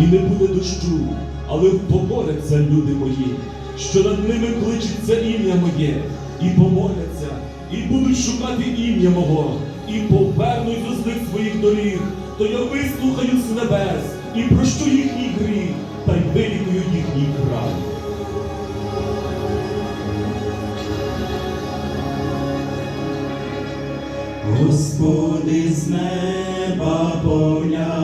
і не буде дощу, але помоляться люди мої, що над ними кличеться ім'я моє, і помоляться, і будуть шукати ім'я мого, і повернуть з них своїх доріг, то я вислухаю з небес і прощу їхній гріх, та й вилікую їхній край. Господи, з неба поглянь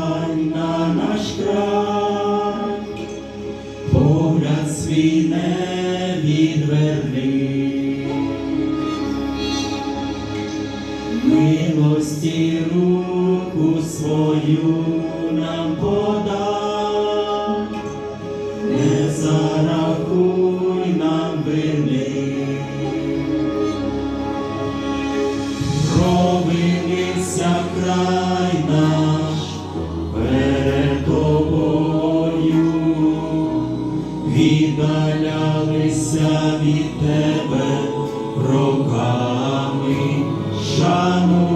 Милості руку свою нам подай, не зарахуй нам вини. Провинився край наш перед тобою, віддалялися від тебе роками, шанували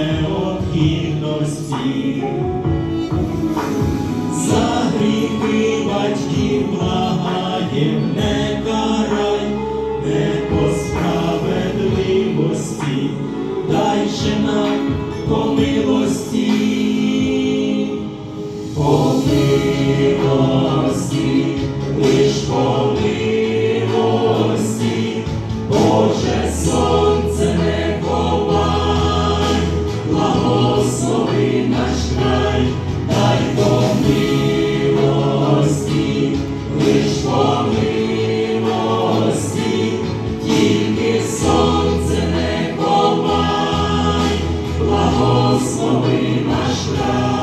необхідності. За гріхи батьків благаєм не карай, не по справедливості, дай же нам по милості. Помилості, лиш благослови наш край.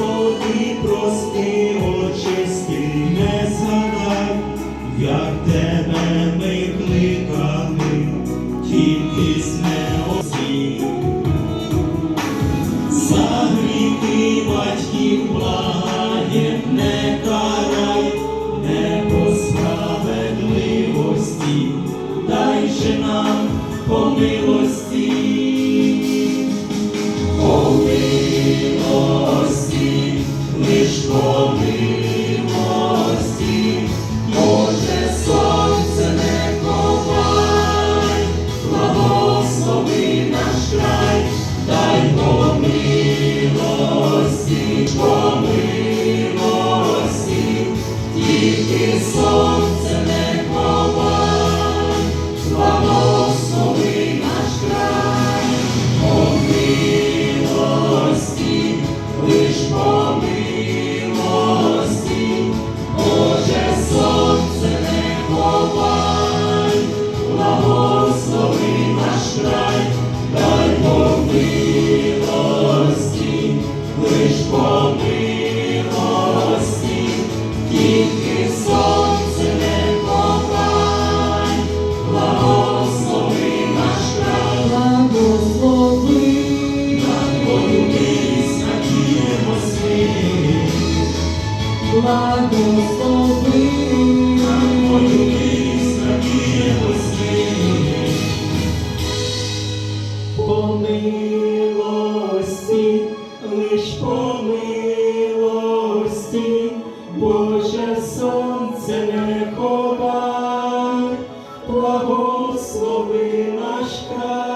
Господи, прости, очисти, не згадай, як тебе ми кликали, тільки з неосі. За гріхи батьків благаєм не карай, не по справедливості, дай же нам по милості. Помилості, лиш помилості, Боже сонце не ховай, благослови наш край, дай помилості, помилості, тільки сонце край, дай помилості, лиш помилості, тільки сонце не ховай, благослови. Наш край. Благослови, Твою милість надіємось ми, благослови, Твою милість надіємось по лиш по Боже сонце не ховай, благослови наш край.